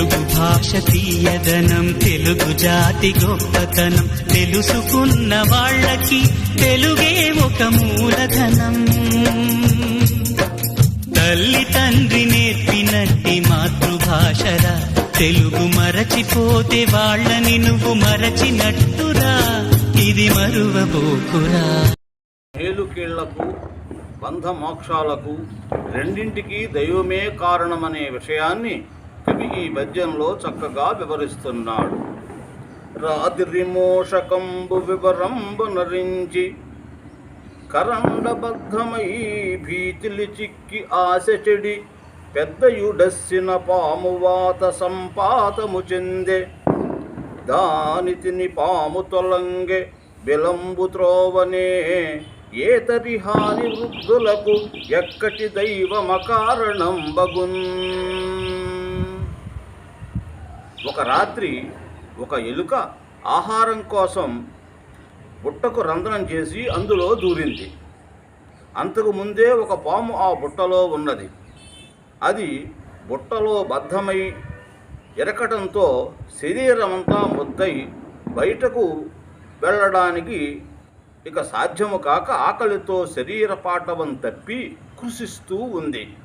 తెలుగు భాష తీయదనం తెలుగు జాతి గొప్పతనం తెలుసుకున్న వాళ్ళకి తెలుగే ఒక మూలధనం. తల్లి తండ్రి నేర్పినట్టి మాతృభాషరా తెలుగు మరచిపోతే వాళ్ళని నువ్వు మరచినట్టురా ఇది మరువబోకురా. మేలుకీళ్ళకు బంధమోక్షాలకు రెండింటికి దైవమే కారణమనే విషయాన్ని కవి ఈ పద్యంలో చక్కగా వివరిస్తున్నాడు. రాతిరిమోషకంబు వివరంబు నరించి కరండబద్ధమై భీతిలి చిక్కి ఆశ చెడి పెద్దయుడస్సిన పామువాత సంపాతము చెందే దాని తిని పాము తొలంగే విలంబు త్రోవనే ఏతరి హాని వృద్ధులకు ఎక్కటి దైవమకారణం బగున్ ఒక రాత్రి ఒక ఎలుక ఆహారం కోసం బుట్టకు రంధ్రం చేసి అందులో దూరింది అంతకు ముందే ఒక పాము ఆ బుట్టలో ఉన్నది. అది బుట్టలో బద్ధమై ఎరకటంతో శరీరమంతా ముద్దై బయటకు వెళ్ళడానికి ఇక సాధ్యము కాక ఆకలితో శరీర పాటవం తప్పి కృషిస్తూ ఉంది.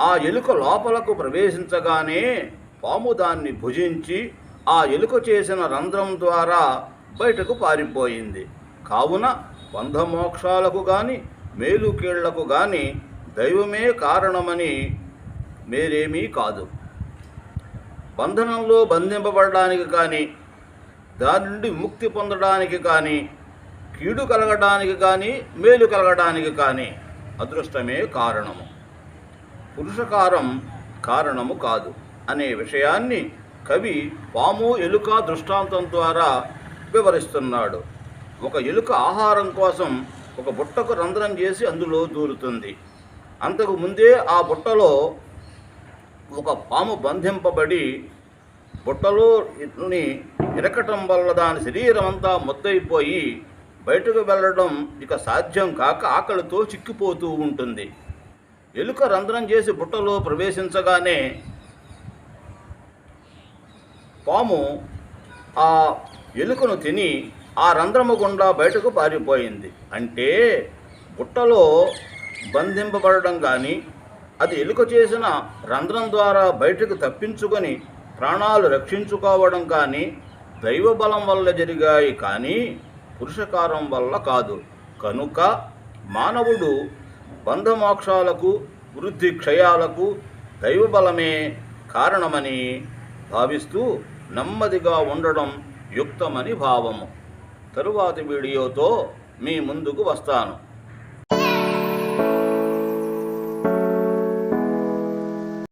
ఆ ఎలుక లోపలకు ప్రవేశించగానే పాము దాన్ని భుజించి ఆ ఎలుక చేసిన రంధ్రం ద్వారా బయటకు పారిపోయింది. కావున బంధమోక్షాలకు గాని మేలుకీళ్ళకు గాని దైవమే కారణమని మేరేమీ కాదు. బంధనంలో బంధింపబడడానికి కానీ దాని నుండి ముక్తి పొందడానికి కానీ కీడు కలగడానికి కానీ మేలు కలగడానికి కానీ అదృష్టమే కారణము. పురుషకారం కారణము కాదు. అనే విషయాన్ని కవి పాము ఎలుక దృష్టాంతం ద్వారా వివరిస్తున్నాడు. ఒక ఎలుక ఆహారం కోసం ఒక బుట్టకు రంధ్రం చేసి అందులో దూరుతుంది. అంతకు ముందే ఆ బుట్టలో ఒక పాము బంధింపబడి బుట్టలో ఇరకటం వల్ల దాని శరీరం అంతా ముద్దయిపోయి బయటకు వెళ్ళడం ఇక సాధ్యం కాక ఆకలితో చిక్కిపోతూ ఉంటుంది. ఎలుక రంధ్రం చేసి బుట్టలో ప్రవేశించగానే పాము ఆ ఎలుకను తిని ఆ రంధ్రము గుండా బయటకు పారిపోయింది. అంటే బుట్టలో బంధింపబడడం కానీ అది ఎలుక చేసిన రంధ్రం ద్వారా బయటకు తప్పించుకొని ప్రాణాలు రక్షించుకోవడం కానీ దైవ బలం వల్ల జరిగాయి కానీ పురుషకారం వల్ల కాదు. కనుక మానవుడు బంధమోక్షాలకు వృద్ధి క్షయాలకు దైవబలమే కారణమని భావిస్తూ నెమ్మదిగా ఉండడం యుక్తమని భావము. తరువాతి వీడియోతో మీ ముందుకు వస్తాను.